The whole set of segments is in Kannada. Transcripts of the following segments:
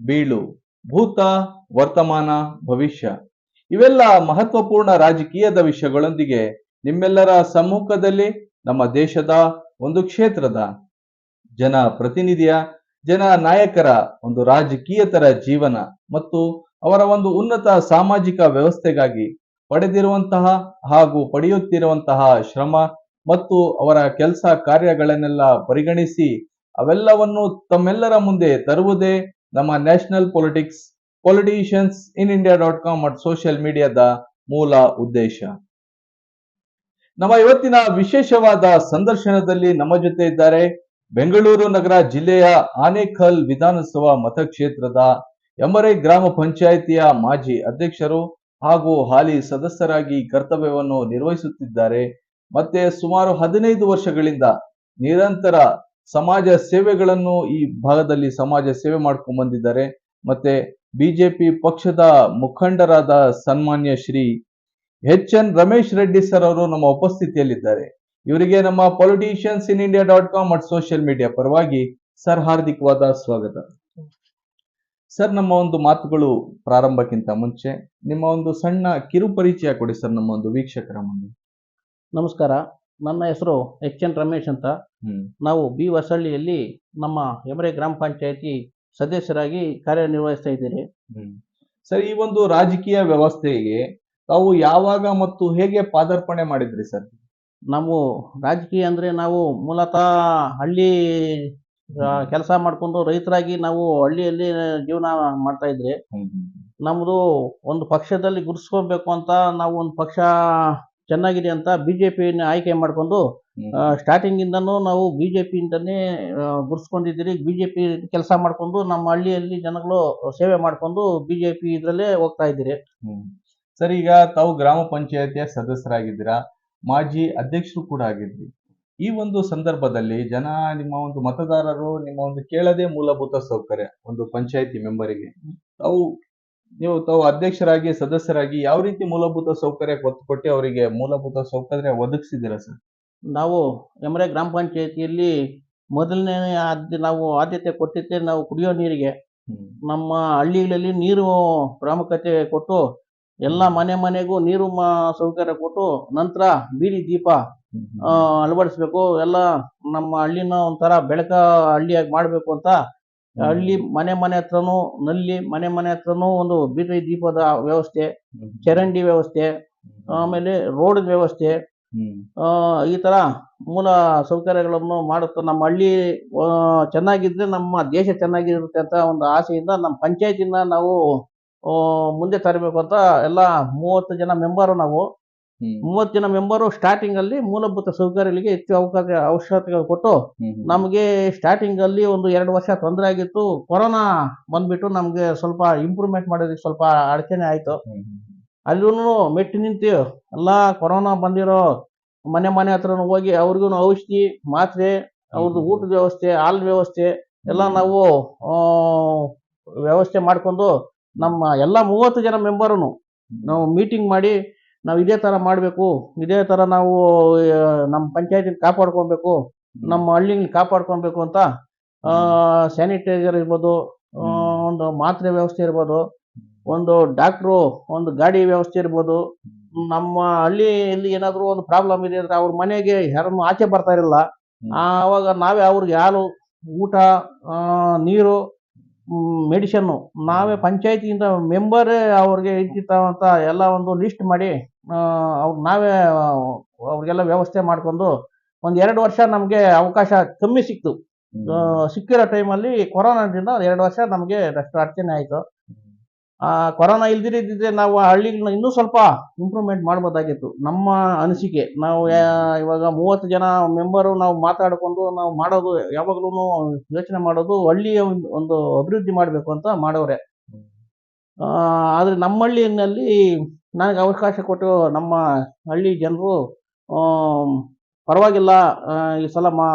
ಬೀಳು. ಭೂತ, ವರ್ತಮಾನ, ಭವಿಷ್ಯ. ಇವೆಲ್ಲ ಮಹತ್ವಪೂರ್ಣ ರಾಜಕೀಯದ ವಿಷಯಗಳೊಂದಿಗೆ ನಿಮ್ಮೆಲ್ಲರ ಸಮ್ಮುಖದಲ್ಲಿ ನಮ್ಮ ದೇಶದ ಒಂದು ಕ್ಷೇತ್ರದ ಜನ ಪ್ರತಿನಿಧಿಯ, ಜನ ನಾಯಕರ ಒಂದು ರಾಜಕೀಯತರ ಜೀವನ ಮತ್ತು ಅವರ ಒಂದು ಉನ್ನತ ಸಾಮಾಜಿಕ ವ್ಯವಸ್ಥೆಗಾಗಿ ಪಡೆದಿರುವಂತಹ ಹಾಗೂ ಪಡೆಯುತ್ತಿರುವಂತಹ ಶ್ರಮ ಮತ್ತು ಅವರ ಕೆಲಸ ಕಾರ್ಯಗಳನ್ನೆಲ್ಲ ಪರಿಗಣಿಸಿ ಅವೆಲ್ಲವನ್ನು ತಮ್ಮೆಲ್ಲರ ಮುಂದೆ ತರುವುದೇ ನಮ್ಮ national politics politicians in India dot com ಮತ್ತು ಸೋಷಿಯಲ್ ಮೀಡಿಯಾದ ಮೂಲ ಉದ್ದೇಶ. ನಮ್ಮ ಇವತ್ತಿನ ವಿಶೇಷವಾದ ಸಂದರ್ಶನದಲ್ಲಿ ನಮ್ಮ ಜೊತೆ ಇದ್ದಾರೆ ಬೆಂಗಳೂರು ನಗರ ಜಿಲ್ಲೆಯ ಆನೇಕಲ್ ವಿಧಾನಸಭಾ ಮತಕ್ಷೇತ್ರದ ಎಂಬರೈ ಗ್ರಾಮ ಪಂಚಾಯಿತಿಯ ಮಾಜಿ ಅಧ್ಯಕ್ಷರು ಹಾಗೂ ಹಾಲಿ ಸದಸ್ಯರಾಗಿ ಕರ್ತವ್ಯವನ್ನು ನಿರ್ವಹಿಸುತ್ತಿದ್ದಾರೆ. ಮತ್ತೆ ಸುಮಾರು ಹದಿನೈದು ವರ್ಷಗಳಿಂದ ನಿರಂತರ ಸಮಾಜ ಸೇವೆಗಳನ್ನು ಈ ಭಾಗದಲ್ಲಿ ಸಮಾಜ ಸೇವೆ ಮಾಡ್ಕೊಂಡು ಬಂದಿದ್ದಾರೆ. ಮತ್ತೆ ಬಿಜೆಪಿ ಪಕ್ಷದ ಮುಖಂಡರಾದ ಸನ್ಮಾನ್ಯ Shri H N Ramesh Reddy sir ಅವರು ನಮ್ಮ ಉಪಸ್ಥಿತಿಯಲ್ಲಿದ್ದಾರೆ. ಇವರಿಗೆ ನಮ್ಮ politicians in India dot com ಮತ್ತು ಸೋಷಿಯಲ್ ಮೀಡಿಯಾ ಪರವಾಗಿ ಸರ್ ಹಾರ್ದಿಕವಾದ ಸ್ವಾಗತ. ಸರ್, ನಮ್ಮ ಒಂದು ಮಾತುಗಳು ಪ್ರಾರಂಭಕ್ಕಿಂತ ಮುಂಚೆ, ನಿಮ್ಮ ಒಂದು ಸಣ್ಣ ಕಿರು ಪರಿಚಯ ಕೊಡಿ ಸರ್, ನಮ್ಮ ಒಂದು ವೀಕ್ಷಕರ ಮುಂದೆ. ನಮಸ್ಕಾರ. ನನ್ನ ಹೆಸರು ಎಚ್ ಎನ್ ರಮೇಶ್ ಅಂತ. ನಾವು ಬಿ ಹೊಸಳ್ಳಿಯಲ್ಲಿ ನಮ್ಮ ಎಮರೆ ಗ್ರಾಮ ಪಂಚಾಯತಿ ಸದಸ್ಯರಾಗಿ ಕಾರ್ಯನಿರ್ವಹಿಸ್ತಾ ಇದ್ದೀರಿ ಸರ್ ಈ ಒಂದು ರಾಜಕೀಯ ವ್ಯವಸ್ಥೆಗೆ ತಾವು ಯಾವಾಗ ಮತ್ತು ಹೇಗೆ ಪಾದಾರ್ಪಣೆ ಮಾಡಿದ್ರಿ ಸರ್? ನಾವು ರಾಜಕೀಯ ಅಂದ್ರೆ ನಾವು ಮೂಲತಃ ಹಳ್ಳಿ ಕೆಲಸ ಮಾಡಿಕೊಂಡು ರೈತರಾಗಿ ನಾವು ಹಳ್ಳಿಯಲ್ಲಿ ಜೀವನ ಮಾಡ್ತಾ ಇದ್ರಿ ನಮ್ಮದು ಒಂದು ಪಕ್ಷದಲ್ಲಿ ಗುರುಸ್ಕೋಬೇಕು ಅಂತ ನಾವು ಒಂದು ಪಕ್ಷ ಚೆನ್ನಾಗಿದೆ ಅಂತ ಬಿ ಜೆ ಪಿನ ಆಯ್ಕೆ ಮಾಡಿಕೊಂಡು ಸ್ಟಾರ್ಟಿಂಗ್ ಇಂದನೂ ನಾವು ಬಿಜೆಪಿಯಿಂದನೇ ಗುರ್ಸ್ಕೊಂಡಿದ್ದೀರಿ. ಬಿಜೆಪಿ ಕೆಲಸ ಮಾಡ್ಕೊಂಡು ನಮ್ಮ ಹಳ್ಳಿಯಲ್ಲಿ ಜನಗಳು ಸೇವೆ ಮಾಡ್ಕೊಂಡು ಬಿಜೆಪಿ ಇದ್ರಲ್ಲೇ ಹೋಗ್ತಾ ಇದ್ದೀರಿ. ಸರ್ ಈಗ ತಾವು ಗ್ರಾಮ ಪಂಚಾಯತಿಯ ಸದಸ್ಯರಾಗಿದ್ದೀರಾ? ಮಾಜಿ ಅಧ್ಯಕ್ಷರು ಕೂಡ ಆಗಿದ್ರಿ. ಈ ಒಂದು ಸಂದರ್ಭದಲ್ಲಿ ಜನ ನಿಮ್ಮ ಒಂದು ಮತದಾರರು ನಿಮ್ಮ ಒಂದು ಕೇಳದೆ ಮೂಲಭೂತ ಸೌಕರ್ಯ ಒಂದು ಪಂಚಾಯತಿ ಮೆಂಬರಿಗೆ ತಾವು ನೀವು ತಾವು ಅಧ್ಯಕ್ಷರಾಗಿ ಸದಸ್ಯರಾಗಿ ಯಾವ ರೀತಿ ಮೂಲಭೂತ ಸೌಕರ್ಯ ಒತ್ತು ಕೊಟ್ಟು ಅವರಿಗೆ ಮೂಲಭೂತ ಸೌಕರ್ಯ ಒದಗಿಸಿದ್ದೀರಾ ಸರ್? ನಾವು ಎಮರೆ ಗ್ರಾಮ ಪಂಚಾಯತಿಯಲ್ಲಿ ಮೊದಲನೇ ಆದ್ಯ ನಾವು ಆದ್ಯತೆ ಕೊಟ್ಟಿದ್ದೆ ನಾವು ಕುಡಿಯೋ ನೀರಿಗೆ. ನಮ್ಮ ಹಳ್ಳಿಗಳಲ್ಲಿ ನೀರು ಪ್ರಾಮುಖ್ಯತೆ ಕೊಟ್ಟು ಎಲ್ಲ ಮನೆ ಮನೆಗೂ ನೀರು ಮ ಸೌಕರ್ಯ ಕೊಟ್ಟು ನಂತರ ಬೀದಿ ದೀಪ ಆ, ಅಳವಡಿಸ್ಬೇಕು. ಎಲ್ಲ ನಮ್ಮ ಹಳ್ಳಿನ ಒಂಥರ ಬೆಳಕ ಹಳ್ಳಿಯಾಗಿ ಮಾಡಬೇಕು ಅಂತ ಹಳ್ಳಿ ಮನೆ ಮನೆ ಹತ್ರನೂ ನಲ್ಲಿ ಮನೆ ಮನೆ ಹತ್ರನೂ ಒಂದು ಬೀದಿ ದೀಪದ ವ್ಯವಸ್ಥೆ ಚರಂಡಿ ವ್ಯವಸ್ಥೆ ಆಮೇಲೆ ರೋಡ್ ವ್ಯವಸ್ಥೆ ಆ, ಈ ತರ ಮೂಲ ಸೌಕರ್ಯಗಳನ್ನು ಮಾಡುತ್ತಾ ನಮ್ಮ ಹಳ್ಳಿ ಚೆನ್ನಾಗಿದ್ರೆ ನಮ್ಮ ದೇಶ ಚೆನ್ನಾಗಿರುತ್ತೆ ಅಂತ ಒಂದು ಆಸೆಯಿಂದ ನಮ್ಮ ಪಂಚಾಯತಿನ ನಾವು ಮುಂದೆ ತರಬೇಕು ಅಂತ ಎಲ್ಲ ಮೂವತ್ತು ಜನ ಮೆಂಬರು ನಾವು ಮೂವತ್ತು ಜನ ಮೆಂಬರು ಸ್ಟಾರ್ಟಿಂಗ್ ಅಲ್ಲಿ ಮೂಲಭೂತ ಸೌಕರ್ಯಗಳಿಗೆ ಹೆಚ್ಚು ಅವಕಾಶ ಅವಶ್ಯಕತೆಗಳು ಕೊಟ್ಟು ನಮಗೆ ಸ್ಟಾರ್ಟಿಂಗ್ ಅಲ್ಲಿ ಒಂದು ಎರಡು ವರ್ಷ ತೊಂದರೆ ಆಗಿತ್ತು. ಕೊರೋನಾ ಬಂದ್ಬಿಟ್ಟು ನಮಗೆ ಸ್ವಲ್ಪ ಇಂಪ್ರೂವ್ಮೆಂಟ್ ಮಾಡೋದಕ್ಕೆ ಸ್ವಲ್ಪ ಅಡಚಣೆ ಆಯ್ತು. ಅಲ್ಲೂ ಮೆಟ್ಟಿ ನಿಂತು ಎಲ್ಲ ಕೊರೋನಾ ಬಂದಿರೋ ಮನೆ ಮನೆ ಹತ್ರ ಹೋಗಿ ಅವ್ರಿಗೂ ಔಷಧಿ ಮಾತ್ರೆ ಅವ್ರದ್ದು ಊಟದ ವ್ಯವಸ್ಥೆ ಹಾಲ್ ವ್ಯವಸ್ಥೆ ಎಲ್ಲ ನಾವು ವ್ಯವಸ್ಥೆ ಮಾಡ್ಕೊಂಡು ನಮ್ಮ ಎಲ್ಲ ಮೂವತ್ತು ಜನ ಮೆಂಬರನ್ನು ನಾವು ಮೀಟಿಂಗ್ ಮಾಡಿ ನಾವು ಇದೇ ತರ ಮಾಡಬೇಕು ಇದೇ ತರ ನಾವು ನಮ್ಮ ಪಂಚಾಯತಿ ಕಾಪಾಡ್ಕೊಬೇಕು ನಮ್ಮ ಹಳ್ಳಿನ ಕಾಪಾಡ್ಕೊಬೇಕು ಅಂತ ಸ್ಯಾನಿಟೈಸರ್ ಇರ್ಬೋದು ಒಂದು ಮಾತ್ರೆ ವ್ಯವಸ್ಥೆ ಇರ್ಬೋದು ಒಂದು ಡಾಕ್ಟ್ರು ಒಂದು ಗಾಡಿ ವ್ಯವಸ್ಥೆ ಇರ್ಬೋದು ನಮ್ಮ ಹಳ್ಳಿಯಲ್ಲಿ ಏನಾದರೂ ಒಂದು ಪ್ರಾಬ್ಲಮ್ ಇದೆ ಅಂದ್ರೆ ಅವ್ರ ಮನೆಗೆ ಯಾರನ್ನು ಆಚೆ ಬರ್ತಾ ಇರಲಿಲ್ಲ ಹ್ಮ್. ಆವಾಗ ನಾವೇ ಅವ್ರಿಗೆ ಹಾಲು ಊಟ ನೀರು ಮೆಡಿಷನ್ನು ನಾವೇ ಪಂಚಾಯತಿಯಿಂದ ಮೆಂಬರೇ ಅವ್ರಿಗೆ ಅಂತ ಎಲ್ಲ ಒಂದು ಲಿಸ್ಟ್ ಮಾಡಿ ಅವ್ರು ನಾವೇ ಅವ್ರಿಗೆಲ್ಲ ವ್ಯವಸ್ಥೆ ಮಾಡ್ಕೊಂಡು ಒಂದು ಎರಡು ವರ್ಷ ನಮಗೆ ಅವಕಾಶ ಕಮ್ಮಿ ಸಿಕ್ತು. ಸಿಕ್ಕಿರೋ ಟೈಮಲ್ಲಿ ಕೊರೋನಾದಿಂದ ಎರಡು ವರ್ಷ ನಮಗೆ ಅಷ್ಟು ಅಡಚಣೆ ಆಯಿತು. ಕೊರೋನಾ ಇಲ್ದಿರಿದ್ರೆ ನಾವು ಹಳ್ಳಿಗಳನ್ನ ಇನ್ನೂ ಸ್ವಲ್ಪ ಇಂಪ್ರೂವ್ಮೆಂಟ್ ಮಾಡ್ಬೋದಾಗಿತ್ತು. ನಮ್ಮ ಅನಿಸಿಕೆ. ನಾವು ಇವಾಗ ಮೂವತ್ತು ಜನ ಮೆಂಬರು ನಾವು ಮಾತಾಡ್ಕೊಂಡು ನಾವು ಮಾಡೋದು ಯಾವಾಗ್ಲೂ ಯೋಚನೆ ಮಾಡೋದು ಹಳ್ಳಿಯ ಒಂದು- ಅಭಿವೃದ್ಧಿ ಮಾಡಬೇಕು ಅಂತ ಮಾಡೋರೆ. ಆದ್ರೆ ನಮ್ಮ ಹಳ್ಳಿಯಲ್ಲಿ ನನಗೆ ಅವಕಾಶ ಕೊಟ್ಟು ನಮ್ಮ ಹಳ್ಳಿ ಜನರು ಪರವಾಗಿಲ್ಲ ಈ ಸಲ ಮಾ,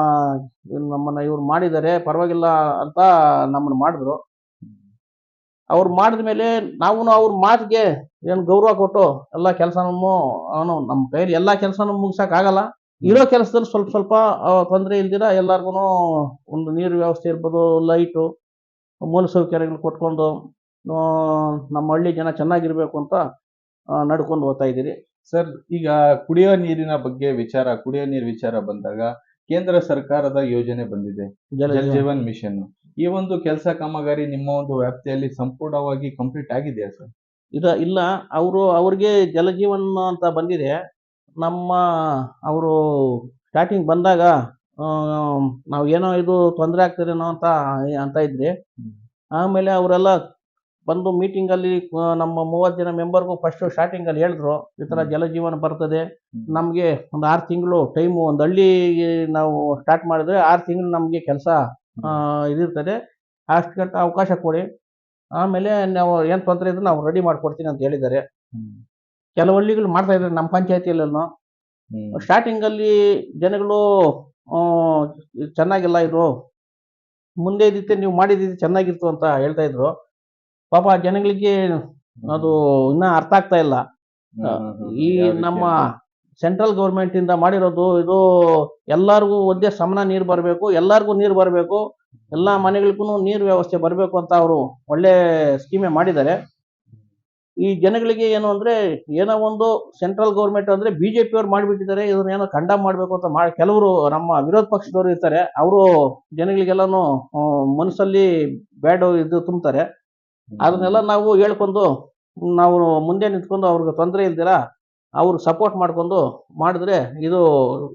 ನಮ್ಮನ್ನ ಇವ್ರು ಮಾಡಿದ್ದಾರೆ, ಪರವಾಗಿಲ್ಲ ಅಂತ ನಮ್ಮನ್ನ ಮಾಡಿದ್ರು. ಅವ್ರು ಮಾಡಿದ ಮೇಲೆ ನಾವು ಅವ್ರ ಮಾತಿಗೆ ಏನು ಗೌರವ ಕೊಟ್ಟು ಎಲ್ಲ ಕೆಲಸನೂ, ಅವನು ನಮ್ಮ ಕೈಲಿ ಎಲ್ಲ ಕೆಲಸನೂ ಮುಗಿಸಕ್ ಆಗಲ್ಲ ಇರೋ ಕೆಲಸದಲ್ಲಿ ಸ್ವಲ್ಪ ಸ್ವಲ್ಪ ತೊಂದರೆ ಇಲ್ದಿರ ಎಲ್ಲರಿಗೂ ಒಂದು ನೀರು ವ್ಯವಸ್ಥೆ ಇರ್ಬೋದು, ಲೈಟು, ಮೂಲ ಸೌಕರ್ಯಗಳು ಕೊಟ್ಕೊಂಡು ನಮ್ಮ ಹಳ್ಳಿ ಜನ ಚೆನ್ನಾಗಿರ್ಬೇಕು ಅಂತ ನಡ್ಕೊಂಡು ಹೋಗ್ತಾ ಇದ್ದೀರಿ. ಸರ್ ಈಗ ಕುಡಿಯೋ ನೀರಿನ ಬಗ್ಗೆ ವಿಚಾರ ಕುಡಿಯೋ ನೀರು ವಿಚಾರ ಬಂದಾಗ ಕೇಂದ್ರ ಸರ್ಕಾರದ ಯೋಜನೆ ಬಂದಿದೆ. ಜಲ ಜೀವನ್. ಮಿಷನ್. ಈ ಒಂದು ಕೆಲಸ ಕಾಮಗಾರಿ ನಿಮ್ಮ ಒಂದು ವ್ಯಾಪ್ತಿಯಲ್ಲಿ ಸಂಪೂರ್ಣವಾಗಿ ಕಂಪ್ಲೀಟ್ ಆಗಿದೆಯಾ ಸರ್? ಇದ ಇಲ್ಲ. ಅವರು ಅವ್ರಿಗೆ ಜಲಜೀವನ್ ಅಂತ ಬಂದಿದೆ. ನಮ್ಮ ಅವರು ಸ್ಟಾರ್ಟಿಂಗ್ ಬಂದಾಗ ನಾವು ಏನೋ ಇದು ತೊಂದರೆ ಆಗ್ತದೇನೋ ಅಂತ ಅಂತ ಇದ್ರಿ. ಆಮೇಲೆ ಅವರೆಲ್ಲ ಬಂದು ಮೀಟಿಂಗ್ ಅಲ್ಲಿ ನಮ್ಮ ಮೂವತ್ತು ಜನ ಮೆಂಬರ್ಗೂ ಫಸ್ಟ್ ಸ್ಟಾರ್ಟಿಂಗ್ ಅಲ್ಲಿ ಹೇಳಿದ್ರು ಈ ತರ ಜಲಜೀವನ ಬರ್ತದೆ. ನಮಗೆ ಒಂದು ಆರು ತಿಂಗಳು ಟೈಮು ಒಂದು ಹಳ್ಳಿ ನಾವು ಸ್ಟಾರ್ಟ್ ಮಾಡಿದ್ರೆ ಆರು ತಿಂಗಳು ನಮಗೆ ಕೆಲಸ ಇದಿರ್ತದೆ. ಅಷ್ಟು ಗಂಟೆ ಅವಕಾಶ ಕೊಡಿ. ಆಮೇಲೆ ನಾವು ಏನು ತೊಂದರೆ ಇದ್ರೆ ನಾವು ರೆಡಿ ಮಾಡ್ಕೊಡ್ತೀನಿ ಅಂತ ಹೇಳಿದ್ದಾರೆ. ಕೆಲವು ಹಳ್ಳಿಗಳು ಮಾಡ್ತಾ ಇದ್ದಾರೆ ನಮ್ಮ ಪಂಚಾಯತಿಯಲ್ಲೂ ಸ್ಟಾರ್ಟಿಂಗ್ ಅಲ್ಲಿ ಜನಗಳು ಚೆನ್ನಾಗಿಲ್ಲ ಇದು. ಮುಂದೆ ಇದ್ದಿತ್ತೆ ನೀವು ಮಾಡಿದ್ದು ಚೆನ್ನಾಗಿತ್ತು ಅಂತ ಹೇಳ್ತಾ ಇದ್ರು. ಪಾಪ ಜನಗಳಿಗೆ ಅದು ಇನ್ನ ಅರ್ಥ ಆಗ್ತಾ ಇಲ್ಲ. ಈ ನಮ್ಮ ಸೆಂಟ್ರಲ್ ಗೌರ್ಮೆಂಟ್ ಇಂದ ಮಾಡಿರೋದು ಇದು ಎಲ್ಲರಿಗೂ ಒಂದೇ ಸಮನ ನೀರು ಬರಬೇಕು ಎಲ್ಲರಿಗೂ ನೀರು ಬರಬೇಕು ಎಲ್ಲ ಮನೆಗಳಿಗೂ ನೀರು ವ್ಯವಸ್ಥೆ ಬರಬೇಕು ಅಂತ ಅವರು ಒಳ್ಳೆ ಸ್ಕೀಮೆ ಮಾಡಿದ್ದಾರೆ. ಈ ಜನಗಳಿಗೆ ಏನು ಅಂದ್ರೆ ಏನೋ ಒಂದು ಸೆಂಟ್ರಲ್ ಗೌರ್ಮೆಂಟ್ ಅಂದ್ರೆ ಬಿಜೆಪಿ ಅವ್ರು ಮಾಡಿಬಿಟ್ಟಿದ್ದಾರೆ ಇದನ್ನ ಏನೋ ಖಂಡ ಮಾಡಬೇಕು ಅಂತ ಮಾಡಿ ಕೆಲವರು ನಮ್ಮ ವಿರೋಧ ಪಕ್ಷದವರು ಇರ್ತಾರೆ ಅವರು ಜನಗಳಿಗೆಲ್ಲಾನು ಮನಸ್ಸಲ್ಲಿ ಬ್ಯಾಡ್ ಇದು ತುಂಬ್ತಾರೆ. ಅದನ್ನೆಲ್ಲ ನಾವು ಹೇಳ್ಕೊಂಡು ನಾವು ಮುಂದೆ ನಿಂತ್ಕೊಂಡು ಅವ್ರಿಗೆ ತೊಂದರೆ ಇಲ್ದಿರ ಅವ್ರಿಗೆ ಸಪೋರ್ಟ್ ಮಾಡ್ಕೊಂಡು ಮಾಡಿದ್ರೆ ಇದು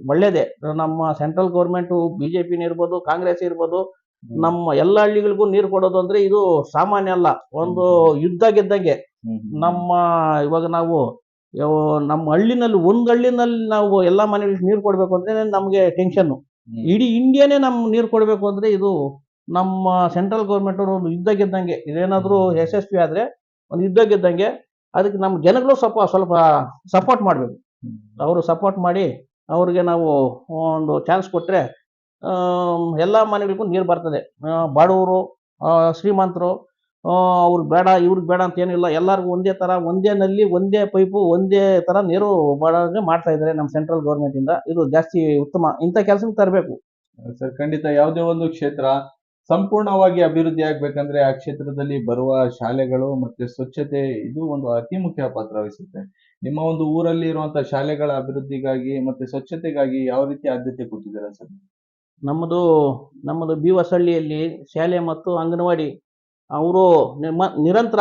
ಒಳ್ಳೇದೇ. ನಮ್ಮ ಸೆಂಟ್ರಲ್ ಗೌರ್ಮೆಂಟ್ ಬಿಜೆಪಿನ ಇರ್ಬೋದು ಕಾಂಗ್ರೆಸ್ ಇರ್ಬೋದು ನಮ್ಮ ಎಲ್ಲ ಹಳ್ಳಿಗಳಿಗೂ ನೀರು ಕೊಡೋದು ಅಂದ್ರೆ ಇದು ಸಾಮಾನ್ಯ ಅಲ್ಲ. ಒಂದು ಯುದ್ಧ ಗೆದ್ದಂಗೆ. ನಮ್ಮ ಇವಾಗ ನಾವು ನಮ್ಮ ಹಳ್ಳಿನಲ್ಲಿ ಒಂದ್ ಹಳ್ಳಿನಲ್ಲಿ ನಾವು ಎಲ್ಲಾ ಮನೆಗಳಿಗೆ ನೀರು ಕೊಡ್ಬೇಕು ಅಂದ್ರೆ ನಮ್ಗೆ ಟೆನ್ಷನ್ ಇಡೀ ಇಂಡಿಯಾನೇ ನಮ್ಗೆ ನೀರು ಕೊಡ್ಬೇಕು ಅಂದ್ರೆ ಇದು ನಮ್ಮ ಸೆಂಟ್ರಲ್ ಗೌರ್ಮೆಂಟ್ ಅವರು ಒಂದು ಯುದ್ಧ ಗೆದ್ದಂಗೆ ಇದೇನಾದರೂ ಯಶಸ್ವಿ ಆದ್ರೆ ಒಂದು ಯುದ್ಧ ಗೆದ್ದಂಗೆ ಅದಕ್ಕೆ ನಮ್ಮ ಜನಗಳು ಸ್ವಲ್ಪ ಸ್ವಲ್ಪ ಸಪೋರ್ಟ್ ಮಾಡಬೇಕು. ಅವರು ಸಪೋರ್ಟ್ ಮಾಡಿ ಅವ್ರಿಗೆ ನಾವು ಒಂದು ಚಾನ್ಸ್ ಕೊಟ್ಟರೆ ಎಲ್ಲ ಮನೆಗಳಿಗೂ ನೀರು ಬರ್ತದೆ. ಬಡವರು ಶ್ರೀಮಂತರು ಅವ್ರಿಗೆ ಬೇಡ, ಇವ್ರಿಗೆ ಬೇಡ ಅಂತ ಏನಿಲ್ಲ. ಎಲ್ಲರಿಗೂ ಒಂದೇ ತರ, ಒಂದೇ ನಲ್ಲಿ, ಒಂದೇ ಪೈಪು, ಒಂದೇ ತರ ನೀರು ಬಡವ್ರಿಗೆ ಮಾಡ್ತಾ ಇದ್ದಾರೆ ನಮ್ಮ ಸೆಂಟ್ರಲ್ ಗೌರ್ಮೆಂಟಿಂದ ಇದು. ಜಾಸ್ತಿ ಉತ್ತಮ. ಇಂಥ ಕೆಲಸ ತರಬೇಕು. ಸರ್, ಖಂಡಿತ ಯಾವುದೇ ಒಂದು ಕ್ಷೇತ್ರ ಸಂಪೂರ್ಣವಾಗಿ ಅಭಿವೃದ್ಧಿ ಆಗ್ಬೇಕಂದ್ರೆ ಆ ಕ್ಷೇತ್ರದಲ್ಲಿ ಬರುವ ಶಾಲೆಗಳು ಮತ್ತೆ ಸ್ವಚ್ಛತೆ ಇದು ಒಂದು ಅತಿ ಮುಖ್ಯ ಪಾತ್ರ ವಹಿಸುತ್ತೆ. ನಿಮ್ಮ ಒಂದು ಊರಲ್ಲಿ ಇರುವಂತಹ ಶಾಲೆಗಳ ಅಭಿವೃದ್ಧಿಗಾಗಿ ಮತ್ತೆ ಸ್ವಚ್ಛತೆಗಾಗಿ ಯಾವ ರೀತಿ ಆದ್ಯತೆ ಕೊಟ್ಟಿದ್ದೀರಾ ಸರ್? ನಮ್ಮದು ನಮ್ಮದು ಬಿ ಹೊಸಳ್ಳಿಯಲ್ಲಿ ಶಾಲೆ ಮತ್ತು ಅಂಗನವಾಡಿ. ಅವರು ನಿರಂತರ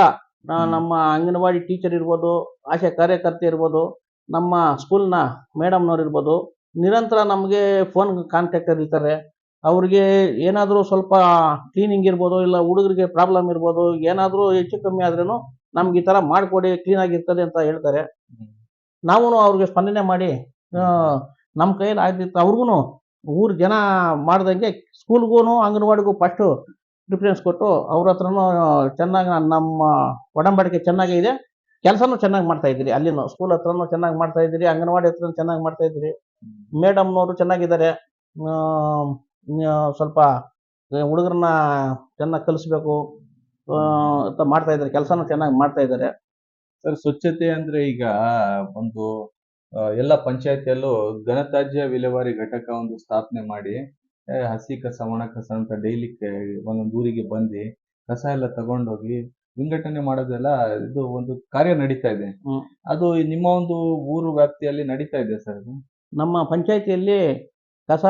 ನಮ್ಮ ಅಂಗನವಾಡಿ ಟೀಚರ್ ಇರ್ಬೋದು ಆಶಾ ಕಾರ್ಯಕರ್ತೆ ಇರ್ಬೋದು ನಮ್ಮ ಸ್ಕೂಲ್ನ ಮೇಡಮ್ನವ್ರು ಇರ್ಬೋದು ನಿರಂತರ ನಮಗೆ ಫೋನ್ ಕಾಂಟ್ಯಾಕ್ಟ್ ಇರ್ತಾರೆ. ಅವ್ರಿಗೆ ಏನಾದರೂ ಸ್ವಲ್ಪ ಕ್ಲೀನಿಂಗ್ ಇರ್ಬೋದು ಇಲ್ಲ ಹುಡುಗರಿಗೆ ಪ್ರಾಬ್ಲಮ್ ಇರ್ಬೋದು ಏನಾದರೂ ಹೆಚ್ಚು ಕಮ್ಮಿ ಆದ್ರೂ ನಮ್ಗೆ ಈ ಥರ ಮಾಡಿಕೊಡಿ ಕ್ಲೀನಾಗಿರ್ತದೆ ಅಂತ ಹೇಳ್ತಾರೆ. ನಾವು ಅವ್ರಿಗೆ ಸ್ಪಂದನೆ ಮಾಡಿ ನಮ್ಮ ಕೈಯಲ್ಲಿ ಆಗ್ತಿತ್ತು. ಅವ್ರಿಗೂ ಊರು ಜನ ಮಾಡ್ದಂಗೆ ಸ್ಕೂಲ್ಗೂ ಅಂಗನವಾಡಿಗೂ ಫಸ್ಟು ಪ್ರಿಫರೆನ್ಸ್ ಕೊಟ್ಟು ಅವ್ರ ಹತ್ರನೂ ಚೆನ್ನಾಗಿ ನಮ್ಮ ಒಡಂಬಡಿಕೆ ಚೆನ್ನಾಗೇ ಇದೆ. ಕೆಲಸನೂ ಚೆನ್ನಾಗಿ ಮಾಡ್ತಾ ಇದ್ದೀರಿ. ಅಲ್ಲಿನೂ ಸ್ಕೂಲ್ ಹತ್ರನೂ ಚೆನ್ನಾಗಿ ಮಾಡ್ತಾ ಇದ್ದೀರಿ ಅಂಗನವಾಡಿ ಹತ್ರನೂ ಚೆನ್ನಾಗಿ ಮಾಡ್ತಾ ಇದ್ದೀರಿ. ಮೇಡಮ್ನವರು ಚೆನ್ನಾಗಿದ್ದಾರೆ. ಸ್ವಲ್ಪ ಹುಡುಗರನ್ನ ಚೆನ್ನಾಗಿ ಕಲಿಸ್ಬೇಕು ಅಂತ ಮಾಡ್ತಾ ಇದ್ದಾರೆ ಕೆಲಸನೂ ಚೆನ್ನಾಗಿ ಮಾಡ್ತಾ ಇದ್ದಾರೆ. ಸರ್ ಸ್ವಚ್ಛತೆ ಅಂದ್ರೆ ಈಗ ಒಂದು ಎಲ್ಲ ಪಂಚಾಯತಿಯಲ್ಲೂ ಘನತ್ಯಾಜ್ಯ ವಿಲೇವಾರಿ ಘಟಕ ಒಂದು ಸ್ಥಾಪನೆ ಮಾಡಿ ಹಸಿ ಕಸ ಒಣ ಕಸ ಅಂತ ಡೈಲಿ ಒಂದೊಂದು ಊರಿಗೆ ಬಂದು ಕಸ ಎಲ್ಲ ತಗೊಂಡೋಗಿ ವಿಂಗಡಣೆ ಮಾಡೋದೆಲ್ಲ ಇದು ಒಂದು ಕಾರ್ಯ ನಡೀತಾ ಇದೆ. ಅದು ನಿಮ್ಮ ಒಂದು ಊರು ವ್ಯಾಪ್ತಿಯಲ್ಲಿ ನಡೀತಾ ಇದೆ ಸರ್ ನಮ್ಮ ಪಂಚಾಯತಿಯಲ್ಲಿ ಕಸ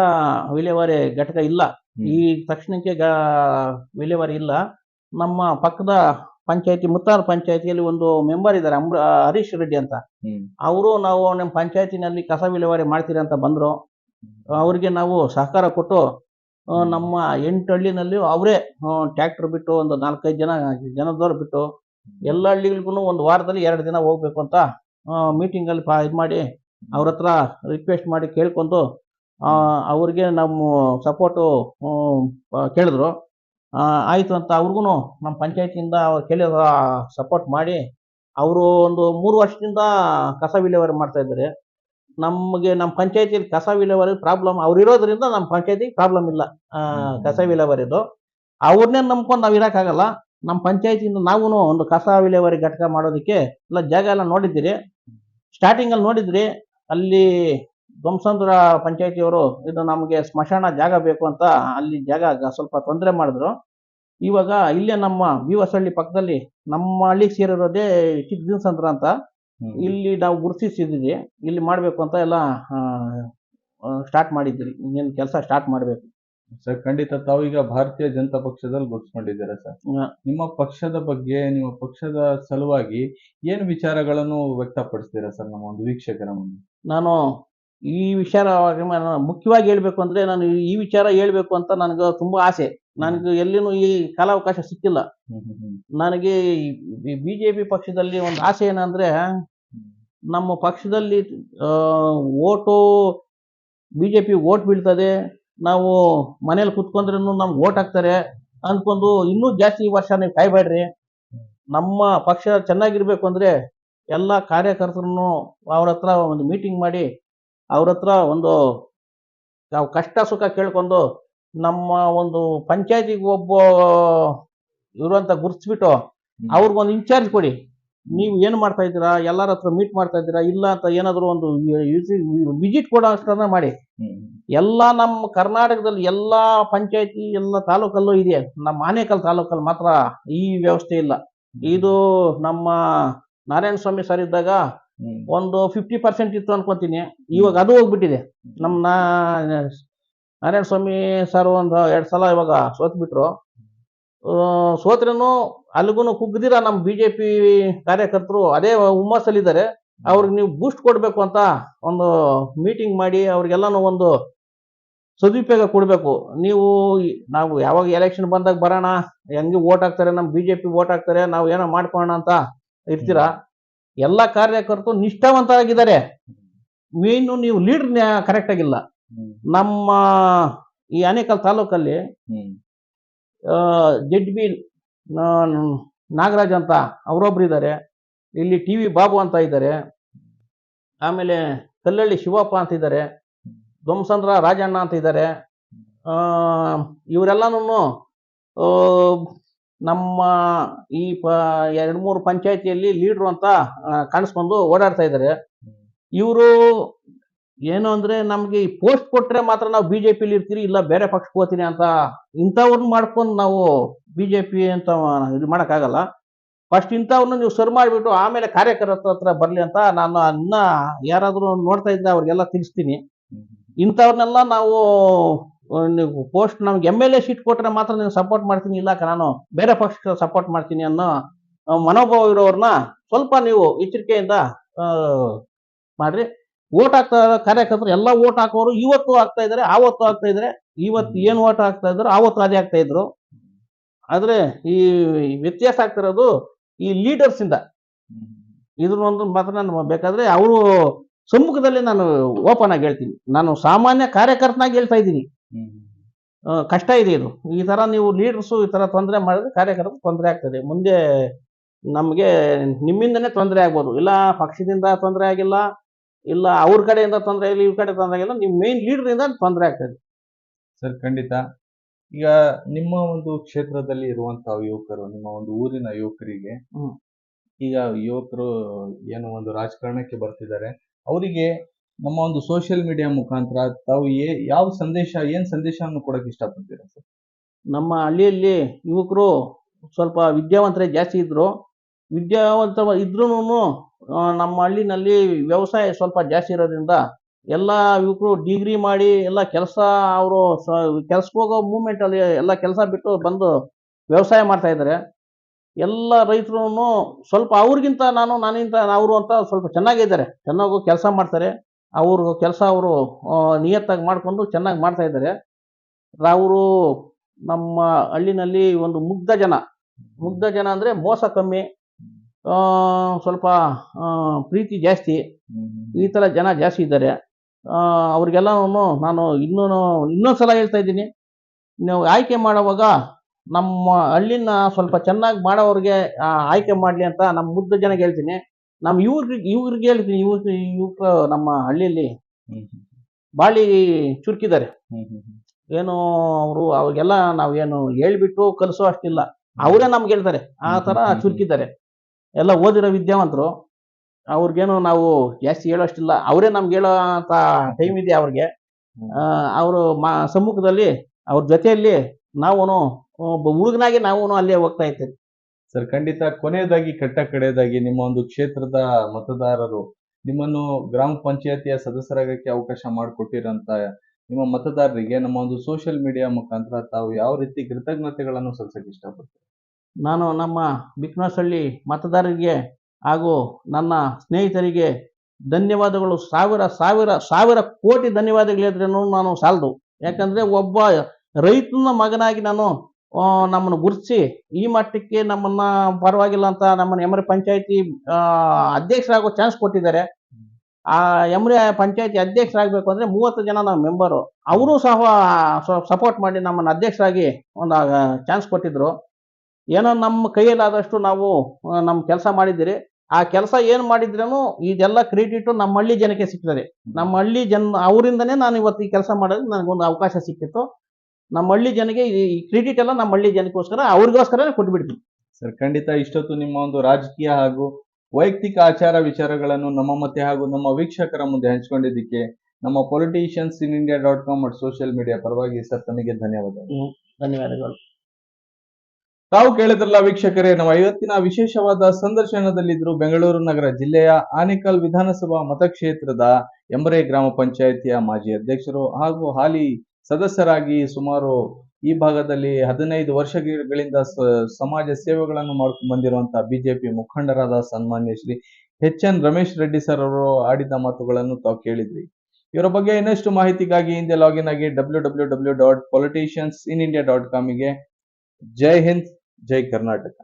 ವಿಲೇವಾರಿ ಘಟಕ ಇಲ್ಲ. ಈ ತಕ್ಷಣಕ್ಕೆ ಗ- ವಿಲೇವಾರಿ ಇಲ್ಲ. ನಮ್ಮ ಪಕ್ಕದ ಪಂಚಾಯತಿ ಮುತ್ತಾರ ಪಂಚಾಯತಿಯಲ್ಲಿ ಒಂದು ಮೆಂಬರ್ ಇದ್ದಾರೆ ಅಮ್ರ ಹರೀಶ್ ರೆಡ್ಡಿ ಅಂತ. ಅವರು ನಾವು ನಮ್ಮ ಪಂಚಾಯತಿನಲ್ಲಿ ಕಸ ವಿಲೇವಾರಿ ಮಾಡ್ತೀರಿ ಅಂತ ಬಂದ್ರು. ಅವ್ರಿಗೆ ನಾವು ಸಹಕಾರ ಕೊಟ್ಟು ನಮ್ಮ ಎಂಟು ಹಳ್ಳಿನಲ್ಲಿ ಅವರೇ ಟ್ಯಾಕ್ಟರ್ ಬಿಟ್ಟು ಒಂದು ನಾಲ್ಕೈದು ಜನ ಜನದವ್ರು ಬಿಟ್ಟು ಎಲ್ಲ ಹಳ್ಳಿಗಳಿಗೂ ಒಂದು ವಾರದಲ್ಲಿ ಎರಡು ದಿನ ಹೋಗ್ಬೇಕು ಅಂತ ಮೀಟಿಂಗಲ್ಲಿ ಪಾ ಇದು ಮಾಡಿ ಅವ್ರ ಹತ್ರ ರಿಕ್ವೆಸ್ಟ್ ಮಾಡಿ ಕೇಳ್ಕೊಂಡು ಅವ್ರಿಗೆ ನಮ್ಮ ಸಪೋರ್ಟು ಕೇಳಿದ್ರು. ಆಯಿತು ಅಂತ ಅವ್ರಿಗೂ ನಮ್ಮ ಪಂಚಾಯತಿಯಿಂದ ಅವ್ರು ಕೇಳಿದ ಸಪೋರ್ಟ್ ಮಾಡಿ ಅವರು ಒಂದು ಮೂರು ವರ್ಷದಿಂದ ಕಸ ವಿಲೇವಾರಿ ಮಾಡ್ತಾ ಇದ್ದಾರೆ. ನಮಗೆ ನಮ್ಮ ಪಂಚಾಯತಿಯಲ್ಲಿ ಕಸ ವಿಲೇವಾರಿ ಪ್ರಾಬ್ಲಮ್ ಅವ್ರು ಇರೋದ್ರಿಂದ ನಮ್ಮ ಪಂಚಾಯತಿಗೆ ಪ್ರಾಬ್ಲಮ್ ಇಲ್ಲ. ಕಸ ವಿಲೇವಾರಿದು. ಅವ್ರನ್ನೇ ನಂಬ್ಕೊಂಡು ನಾವು ಇರೋಕ್ಕಾಗಲ್ಲ ನಮ್ಮ ಪಂಚಾಯತಿಯಿಂದ ನಾವು ಒಂದು ಕಸ ವಿಲೇವಾರಿ ಘಟಕ ಮಾಡೋದಕ್ಕೆ ಎಲ್ಲ ಜಾಗ ಎಲ್ಲ ನೋಡಿದ್ದೀರಿ. ಸ್ಟಾರ್ಟಿಂಗಲ್ಲಿ ನೋಡಿದ್ರಿ. ಅಲ್ಲಿ ಧ್ವಂಸಂದ್ರ ಪಂಚಾಯತಿಯವರು ಇದು ನಮಗೆ ಸ್ಮಶಾನ ಜಾಗ ಬೇಕು ಅಂತ ಅಲ್ಲಿ ಜಾಗ ಸ್ವಲ್ಪ ತೊಂದರೆ ಮಾಡಿದ್ರು. ಇವಾಗ ಇಲ್ಲೇ ನಮ್ಮ ಬೀವಸಳ್ಳಿ ಪಕ್ಕದಲ್ಲಿ ನಮ್ಮ ಹಳ್ಳಿಗೆ ಸೇರಿರೋದೇ ಚಿಕ್ಕದಿನ್ಸಂದ್ರ ಅಂತ. ಇಲ್ಲಿ ನಾವು ಗುರುತಿಸಿದ್ದೀವಿ ಇಲ್ಲಿ ಮಾಡಬೇಕು ಅಂತ ಎಲ್ಲ ಸ್ಟಾರ್ಟ್ ಮಾಡಿದ್ದೀರಿ ಇನ್ನೇನು ಕೆಲಸ ಸ್ಟಾರ್ಟ್ ಮಾಡಬೇಕು. ಸರ್ ಖಂಡಿತ ತಾವು ಈಗ ಭಾರತೀಯ ಜನತಾ ಪಕ್ಷದಲ್ಲಿ ಗುರುತಿಸ್ಕೊಂಡಿದ್ದೀರಾ ಸರ್? ನಿಮ್ಮ ಪಕ್ಷದ ಬಗ್ಗೆ ನಿಮ್ಮ ಪಕ್ಷದ ಸಲುವಾಗಿ ಏನು ವಿಚಾರಗಳನ್ನು ವ್ಯಕ್ತಪಡಿಸ್ತೀರಾ ಸರ್ ನಮ್ಮ ಒಂದು ವೀಕ್ಷಕರ ಮುಂದೆ? ನಾನು ಈ ನಾನು ಮುಖ್ಯವಾಗಿ ಹೇಳಬೇಕು ಅಂದ್ರೆ ನಾನು ಈ ವಿಚಾರ ಹೇಳಬೇಕು ಅಂತ ನನಗೆ ತುಂಬಾ ಆಸೆ. ನನಗೆ ಎಲ್ಲಿನೂ ಈ ಕಾಲಾವಕಾಶ ಸಿಕ್ಕಿಲ್ಲ. ನನಗೆ ಬಿಜೆಪಿ ಪಕ್ಷದಲ್ಲಿ ಒಂದು ಆಸೆ ಏನಂದ್ರೆ ನಮ್ಮ ಪಕ್ಷದಲ್ಲಿ ಓಟು, ಬಿಜೆಪಿ ಓಟ್ ಬೀಳ್ತದೆ. ನಾವು ಮನೇಲಿ ಕುತ್ಕೊಂಡ್ರೂ ನಮ್ಗೆ ಓಟ್ ಹಾಕ್ತಾರೆ. ಅಂದ್ಕೊಂಡು ಇನ್ನೂ ಜಾಸ್ತಿ ವರ್ಷ ನೀವು ಕಾಯ್ಬೇಡ್ರಿ. ನಮ್ಮ ಪಕ್ಷ ಚೆನ್ನಾಗಿರ್ಬೇಕು ಅಂದ್ರೆ ಎಲ್ಲ ಕಾರ್ಯಕರ್ತರನ್ನು ಅವ್ರ ಹತ್ರ ಒಂದು ಮೀಟಿಂಗ್ ಮಾಡಿ ಅವ್ರ ಹತ್ರ ಒಂದು ನಾವು ಕಷ್ಟ ಸುಖ ಕೇಳ್ಕೊಂಡು ನಮ್ಮ ಒಂದು ಪಂಚಾಯತಿಗೆ ಒಬ್ಬ ಇವರು ಅಂತ ಗುರ್ಸ್ಬಿಟ್ಟು ಅವ್ರಿಗೊಂದು ಇನ್ಚಾರ್ಜ್ ಕೊಡಿ. ನೀವು ಏನು ಮಾಡ್ತಾ ಇದ್ದೀರಾ? ಎಲ್ಲರ ಹತ್ರ ಮೀಟ್ ಮಾಡ್ತಾ ಇದ್ದೀರಾ? ಇಲ್ಲ ಅಂತ ಏನಾದರೂ ಒಂದು ವಿಸಿಟ್ ಕೊಡೋ ಅಷ್ಟನ್ನ ಮಾಡಿ. ಎಲ್ಲ ನಮ್ಮ ಕರ್ನಾಟಕದಲ್ಲಿ ಎಲ್ಲ ಪಂಚಾಯತಿ ಎಲ್ಲ ತಾಲೂಕಲ್ಲೂ ಇದೆ. ನಮ್ಮ ಆನೇಕಲ್ ತಾಲೂಕಲ್ಲಿ ಮಾತ್ರ ಈ ವ್ಯವಸ್ಥೆ ಇಲ್ಲ. ಇದು ನಮ್ಮ ನಾರಾಯಣ ಸ್ವಾಮಿ ಸರ್ ಇದ್ದಾಗ. ಒಂದು ಫಿಫ್ಟಿ ಪರ್ಸೆಂಟ್ ಇತ್ತು ಅನ್ಕೊಂತೀನಿ. ಇವಾಗ ಅದು ಹೋಗ್ಬಿಟ್ಟಿದೆ. ನಮ್ಮ ನಾರಾಯಣ ಸ್ವಾಮಿ ಸರ್ ಒಂದು ಎರಡು ಸಲ ಇವಾಗ ಸೋತ್ಬಿಟ್ರು. ಆ, ಸೋತ್ರೇನು ಅಲ್ಲಿಗೂ ಕುಗ್ದಿರ ನಮ್ಮ ಬಿ ಜೆ ಪಿ ಕಾರ್ಯಕರ್ತರು ಅದೇ ಹುಮ್ಮಸ್ಸಲ್ಲಿದ್ದಾರೆ. ಅವ್ರಿಗೆ ನೀವು ಬೂಸ್ಟ್ ಕೊಡಬೇಕು ಅಂತ ಒಂದು ಮೀಟಿಂಗ್ ಮಾಡಿ ಅವ್ರಿಗೆಲ್ಲನೂ ಒಂದು ಸದುಪಯೋಗ ಕೊಡಬೇಕು. ನೀವು ನಾವು ಯಾವಾಗ ಎಲೆಕ್ಷನ್ ಬಂದಾಗ ಬರೋಣ ಹೆಂಗೆ ಓಟ್ ಹಾಕ್ತಾರೆ ನಮ್ಮ ಬಿ ಜೆ ಪಿ ಓಟ್ ಹಾಕ್ತಾರೆ ನಾವು ಏನೋ ಮಾಡ್ಕೊಳೋಣ ಅಂತ ಇರ್ತೀರಾ? ಎಲ್ಲ ಕಾರ್ಯಕರ್ತರು ನಿಷ್ಠಾವಂತರಾಗಿದ್ದಾರೆ. ಮೇನು ನೀವು ಲೀಡರ್ ಕರೆಕ್ಟ್ ಆಗಿಲ್ಲ. ನಮ್ಮ ಈ ಆನೇಕಲ್ ತಾಲೂಕಲ್ಲಿ. ಜಡ್ ಬಿ ನಾಗರಾಜ್ ಅಂತ ಅವರೊಬ್ರು ಇದ್ದಾರೆ. ಇಲ್ಲಿ ಟಿ ವಿ ಬಾಬು ಅಂತ ಇದ್ದಾರೆ. ಆಮೇಲೆ ಕಲ್ಲಳ್ಳಿ ಶಿವಪ್ಪ ಅಂತ ಇದ್ದಾರೆ. ಧ್ವಂಸಂದ್ರ ರಾಜಣ್ಣ ಅಂತ ಇದ್ದಾರೆ. ಇವರೆಲ್ಲನೂ ನಮ್ಮ ಈ ಪ, ಎರಡು ಮೂರು ಪಂಚಾಯತಿಯಲ್ಲಿ ಲೀಡ್ರು ಅಂತ ಕಾಣಿಸ್ಕೊಂಡು ಓಡಾಡ್ತಾ ಇದ್ದಾರೆ ಇವರು ಏನು ಅಂದ್ರೆ ನಮಗೆ ಈ ಪೋಸ್ಟ್ ಕೊಟ್ರೆ ಮಾತ್ರ ನಾವು ಬಿಜೆಪಿಲಿ ಇರ್ತೀರಿ, ಇಲ್ಲ ಬೇರೆ ಪಕ್ಷಕ್ಕೆ ಹೋಗ್ತೀನಿ ಅಂತ ಇಂಥವ್ರನ್ನ ಮಾಡ್ಕೊಂಡು ನಾವು ಬಿಜೆಪಿ ಅಂತ ಇದು ಮಾಡೋಕ್ಕಾಗಲ್ಲ ಫಸ್ಟ್ ಇಂಥವ್ರನ್ನ ನೀವು ಸರ್ ಮಾಡಿಬಿಟ್ಟು ಆಮೇಲೆ ಕಾರ್ಯಕರ್ತರ ಹತ್ರ ಬರಲಿ ಅಂತ ನಾನು ಅನ್ನ ಯಾರಾದರೂ ನೋಡ್ತಾ ಇದ್ರೆ ಅವ್ರಿಗೆಲ್ಲ ತಿಳಿಸ್ತೀನಿ. ಇಂಥವ್ರನ್ನೆಲ್ಲ ನಾವು ನೀವು ಪೋಸ್ಟ್ ನಮ್ಗೆ ಎಂ ಎಲ್ ಎ ಸೀಟ್ ಕೊಟ್ಟರೆ ಮಾತ್ರ ನೀವು ಸಪೋರ್ಟ್ ಮಾಡ್ತೀನಿ, ಇಲ್ಲ ನಾನು ಬೇರೆ ಪಕ್ಷಕ್ಕೆ ಸಪೋರ್ಟ್ ಮಾಡ್ತೀನಿ ಅನ್ನೋ ಮನೋಭಾವ ಇರೋರ್ನ ಸ್ವಲ್ಪ ನೀವು ಎಚ್ಚರಿಕೆಯಿಂದ ಮಾಡ್ರಿ. ಓಟ್ ಹಾಕ್ತಾ ಇರೋ ಕಾರ್ಯಕರ್ತರು ಎಲ್ಲ ಓಟ್ ಹಾಕೋರು ಇವತ್ತು ಆಗ್ತಾ ಇದ್ದಾರೆ, ಆವತ್ತು ಆಗ್ತಾ ಇದ್ದಾರೆ. ಇವತ್ತು ಏನು ಓಟ್ ಹಾಕ್ತಾ ಇದ್ರು ಆವತ್ತು ಅದೇ ಆಗ್ತಾ ಇದ್ರು. ಆದ್ರೆ ಈ ವ್ಯತ್ಯಾಸ ಆಗ್ತಿರೋದು ಈ ಲೀಡರ್ಸ್ ಇಂದ. ಮಾತ್ರ ನಾನು ಬೇಕಾದ್ರೆ ಅವರು ಸಮ್ಮುಖದಲ್ಲಿ ನಾನು ಓಪನ್ ಆಗಿ ಹೇಳ್ತೀನಿ. ನಾನು ಸಾಮಾನ್ಯ ಕಾರ್ಯಕರ್ತನಾಗಿ ಹೇಳ್ತಾ ಇದ್ದೀನಿ. ಕಷ್ಟ ಇದೆ ಇದು. ಈ ತರ ನೀವು ಲೀಡರ್ಸು ಈ ತರ ತೊಂದರೆ ಮಾಡಿದ್ರೆ ಕಾರ್ಯಕ್ರಮ ತೊಂದರೆ ಆಗ್ತದೆ. ಮುಂದೆ ನಮಗೆ ನಿಮ್ಮಿಂದನೇ ತೊಂದರೆ ಆಗ್ಬೋದು. ಇಲ್ಲ ಪಕ್ಷದಿಂದ ತೊಂದರೆ ಆಗಿಲ್ಲ ಇಲ್ಲ ಅವ್ರ ಕಡೆಯಿಂದ ತೊಂದರೆ ಆಗಿಲ್ಲ ಇವ್ರ ಕಡೆ ತೊಂದರೆ ಆಗಿಲ್ಲ ನಿಮ್ಮ ಮೇನ್ ಲೀಡರಿಂದ ತೊಂದರೆ ಆಗ್ತದೆ. ಸರ್ ಖಂಡಿತ. ಈಗ ನಿಮ್ಮ ಒಂದು ಕ್ಷೇತ್ರದಲ್ಲಿ ಇರುವಂತಹ ಯುವಕರು ನಿಮ್ಮ ಒಂದು ಊರಿನ ಯುವಕರಿಗೆ. ಈಗ ಯುವಕರು ಏನು ಒಂದು ರಾಜಕಾರಣಕ್ಕೆ ಬರ್ತಿದ್ದಾರೆ ಅವರಿಗೆ ನಮ್ಮ ಒಂದು ಸೋಷಿಯಲ್ ಮೀಡಿಯಾ ಮುಖಾಂತರ ತಾವು ಏ ಯಾವ ಸಂದೇಶ, ಏನು ಸಂದೇಶವನ್ನು ಕೊಡಕ್ಕೆ ಇಷ್ಟಪಡ್ತೀರಾ ಸರ್? ನಮ್ಮ ಹಳ್ಳಿಯಲ್ಲಿ ಯುವಕರು ಸ್ವಲ್ಪ ವಿದ್ಯಾವಂತರೇ ಜಾಸ್ತಿ ಇದ್ದರು ವಿದ್ಯಾವಂತ ಇದ್ರೂ ನಮ್ಮ ಹಳ್ಳಿನಲ್ಲಿ ವ್ಯವಸಾಯ ಸ್ವಲ್ಪ ಜಾಸ್ತಿ ಇರೋದ್ರಿಂದ ಎಲ್ಲ ಯುವಕರು ಡಿಗ್ರಿ ಮಾಡಿ, ಎಲ್ಲ ಕೆಲಸ ಅವರು ಕೆಲ್ಸಕ್ಕೆ ಹೋಗೋ ಮೂಮೆಂಟ್ ಅಲ್ಲಿ ಎಲ್ಲ ಕೆಲಸ ಬಿಟ್ಟು ಬಂದು ವ್ಯವಸಾಯ ಮಾಡ್ತಾ ಇದ್ದಾರೆ. ಎಲ್ಲ ರೈತರು ಸ್ವಲ್ಪ ಅವ್ರಿಗಿಂತ ನಾನು, ನಾನಿಂತ ಅವರು ಅಂತ ಸ್ವಲ್ಪ ಚೆನ್ನಾಗಿದ್ದಾರೆ. ಚೆನ್ನಾಗಿ ಕೆಲಸ ಮಾಡ್ತಾರೆ. ಅವರು ಕೆಲಸ ಅವರು ನಿಯತ್ತಾಗಿ ಮಾಡಿಕೊಂಡು ಚೆನ್ನಾಗಿ ಮಾಡ್ತಾ ಇದ್ದಾರೆ. ಅವರು ನಮ್ಮ ಹಳ್ಳಿನಲ್ಲಿ ಒಂದು ಮುಗ್ಧ ಜನ. ಮುಗ್ಧ ಜನ ಅಂದರೆ ಮೋಸ ಕಮ್ಮಿ ಸ್ವಲ್ಪ ಪ್ರೀತಿ ಜಾಸ್ತಿ. ಈ ಥರ ಜನ ಜಾಸ್ತಿ ಇದ್ದಾರೆ. ಅವ್ರಿಗೆಲ್ಲನೂ ನಾನು ಇನ್ನೂ ಇನ್ನೊಂದ್ಸಲ ಹೇಳ್ತಾ ಇದ್ದೀನಿ. ನೀವು ಆಯ್ಕೆ ಮಾಡುವಾಗ ನಮ್ಮ ಹಳ್ಳಿನ ಸ್ವಲ್ಪ ಚೆನ್ನಾಗಿ ಮಾಡೋವ್ರಿಗೆ ಆಯ್ಕೆ ಮಾಡಲಿ ಅಂತ ನಮ್ಮ ಮುಗ್ಧ ಜನಕ್ಕೆ ಹೇಳ್ತೀನಿ. ನಮ್ಮ ಇವ್ರಿಗೆ ಇವ್ರಿಗೆ ಹೇಳ್ತೀನಿ ಯುವ ಯುವಕ ನಮ್ಮ ಹಳ್ಳಿಯಲ್ಲಿ ಬಾಳಿ ಚುರುಕಿದ್ದಾರೆ. ಏನು ಅವರು ಅವಾಗೆಲ್ಲ ನಾವೇನು ಹೇಳ್ಬಿಟ್ಟು ಕಲಿಸೋ ಅಷ್ಟಿಲ್ಲ. ಅವರೇ ನಮ್ಗೆ ಹೇಳ್ತಾರೆ ಆ ಹ್ಮ್. ಚುರುಕಿದ್ದಾರೆ. ಎಲ್ಲ ಓದಿರೋ ವಿದ್ಯಾವಂತರು ಅವ್ರಿಗೇನು ನಾವು ಜಾಸ್ತಿ ಹೇಳೋಷ್ಟಿಲ್ಲ. ಅವರೇ ನಮ್ಗೆ ಹೇಳೋ ಅಂತ ಟೈಮ್ ಇದೆ ಅವ್ರಿಗೆ. ಅವರು ಮಾ ಸಮ್ಮುಖದಲ್ಲಿ ಅವ್ರ ಜೊತೆಯಲ್ಲಿ ನಾವು ಒಬ್ಬ ಹುಡುಗನಾಗಿ ನಾವು ಅಲ್ಲೇ ಹೋಗ್ತಾ ಇರ್ತೇವೆ ಸರ್, ಖಂಡಿತ ಕೊನೆಯದಾಗಿ, ಕಟ್ಟ ಕಡೆಯದಾಗಿ ನಿಮ್ಮ ಒಂದು ಕ್ಷೇತ್ರದ ಮತದಾರರು ನಿಮ್ಮನ್ನು ಗ್ರಾಮ ಪಂಚಾಯತಿಯ ಸದಸ್ಯರಾಗಕ್ಕೆ ಅವಕಾಶ ಮಾಡಿಕೊಟ್ಟಿರಂತ ನಿಮ್ಮ ಮತದಾರರಿಗೆ ನಮ್ಮ ಒಂದು ಸೋಷಿಯಲ್ ಮೀಡಿಯಾ ಮುಖಾಂತರ ತಾವು ಯಾವ ರೀತಿ ಕೃತಜ್ಞತೆಗಳನ್ನು ಸಲ್ಲಿಸಕ್ಕೆ ಇಷ್ಟಪಡ್ತೀವಿ ನಾನು ನಮ್ಮ ಬಿಕ್ನಸಹಳ್ಳಿ ಮತದಾರರಿಗೆ ಹಾಗೂ ನನ್ನ ಸ್ನೇಹಿತರಿಗೆ ಧನ್ಯವಾದಗಳು. ಸಾವಿರ ಸಾವಿರ ಸಾವಿರ ಕೋಟಿ ಧನ್ಯವಾದಗಳು ಹೇಳಿದ್ರೇನು ನಾನು ಸಾಲದು. ಯಾಕಂದ್ರೆ ಒಬ್ಬ ರೈತನ ಮಗನಾಗಿ ನಾನು ನಮ್ಮನ್ನು ಗುರುತಿಸಿ ಈ ಮಟ್ಟಕ್ಕೆ ನಮ್ಮನ್ನ ಪರವಾಗಿಲ್ಲ ಅಂತ ನಮ್ಮನ್ನ ಎಮರೆ ಪಂಚಾಯತಿ ಅಧ್ಯಕ್ಷರಾಗೋ ಚಾನ್ಸ್ ಕೊಟ್ಟಿದ್ದಾರೆ. ಆ, ಎಮ್ರೆ ಪಂಚಾಯತಿ ಅಧ್ಯಕ್ಷರಾಗಬೇಕು ಅಂದ್ರೆ ಮೂವತ್ತು ಜನ ನಾವು ಮೆಂಬರು ಅವರು ಸಹ ಸಪೋರ್ಟ್ ಮಾಡಿ ನಮ್ಮನ್ನ ಅಧ್ಯಕ್ಷರಾಗಿ ಒಂದು ಚಾನ್ಸ್ ಕೊಟ್ಟಿದ್ರು. ಏನೋ ನಮ್ಮ ಕೈಯಲ್ಲಾದಷ್ಟು ನಾವು ನಮ್ಮ ಕೆಲಸ ಮಾಡಿದ್ದೀರಿ. ಆ ಕೆಲಸ ಏನು ಮಾಡಿದ್ರೂ ಇದೆಲ್ಲ ಕ್ರೆಡಿಟ್ ನಮ್ಮ ಹಳ್ಳಿ ಜನಕ್ಕೆ ಸಿಗ್ತದೆ. ನಮ್ಮ ಹಳ್ಳಿ ಜನ, ಅವರಿಂದನೇ ನಾನು ಇವತ್ತು ಈ ಕೆಲಸ ಮಾಡೋದು, ನನಗೊಂದು ಅವಕಾಶ ಸಿಕ್ಕಿತ್ತು. ನಮ್ಮ ಹಳ್ಳಿ ಜನಗೆ ಈ ಕ್ರೆಡಿಟ್ ಎಲ್ಲ ನಮ್ಮ ಹಳ್ಳಿ ಜನಕ್ಕೋಸ್ಕರ ಅವ್ರಿಗೋಸ್ಕರನೇ ಕೊಟ್ಬಿಡ್ತೀನಿ ಸರ್ ಖಂಡಿತ ಇಷ್ಟೊತ್ತು ನಿಮ್ಮ ಒಂದು ರಾಜಕೀಯ ಹಾಗೂ ವೈಯಕ್ತಿಕ ಆಚಾರ ವಿಚಾರಗಳನ್ನು ನಮ್ಮ ಮತ್ತೆ ಹಾಗೂ ನಮ್ಮ ವೀಕ್ಷಕರ ಮುಂದೆ ಹಂಚಿಕೊಂಡಿದ್ದಕ್ಕೆ ನಮ್ಮ politicians in India dot com ಮತ್ತು ಸೋಷಿಯಲ್ ಮೀಡಿಯಾ ಪರವಾಗಿ ಸರ್ ತಮಗೆ ಧನ್ಯವಾದಗಳು. ಧನ್ಯವಾದಗಳು. ತಾವು ಕೇಳಿದ್ರಲ್ಲ ವೀಕ್ಷಕರೇ ನಮ್ಮ ಐವತ್ತಿನ ವಿಶೇಷವಾದ ಸಂದರ್ಶನದಲ್ಲಿದ್ರು ಬೆಂಗಳೂರು ನಗರ ಜಿಲ್ಲೆಯ ಆನೇಕಲ್ ವಿಧಾನಸಭಾ ಮತಕ್ಷೇತ್ರದ ಎಂಬರೆ ಗ್ರಾಮ ಪಂಚಾಯಿತಿಯ ಮಾಜಿ ಅಧ್ಯಕ್ಷರು ಹಾಗೂ ಹಾಲಿ ಸದಸ್ಯರಾಗಿ ಸುಮಾರು ಈ ಭಾಗದಲ್ಲಿ ಹದಿನೈದು ವರ್ಷಗಳಿಂದ ಸಮಾಜ ಸೇವೆಗಳನ್ನು ಮಾಡ್ಕೊಂಡು ಬಂದಿರುವಂತಹ ಬಿಜೆಪಿ ಮುಖಂಡರಾದ ಸನ್ಮಾನ್ಯ Shri H N Ramesh Reddy sir ಅವರು ಆಡಿದ ಮಾತುಗಳನ್ನು ತಾವು ಕೇಳಿದ್ರಿ ಇವರ ಬಗ್ಗೆ ಇನ್ನಷ್ಟು ಮಾಹಿತಿಗಾಗಿ ಹಿಂದೆ ಲಾಗಿನ್ ಆಗಿ W W W dot politicians in India dot ಕಾಮಿಗೆ Jai Hind, Jai Karnataka.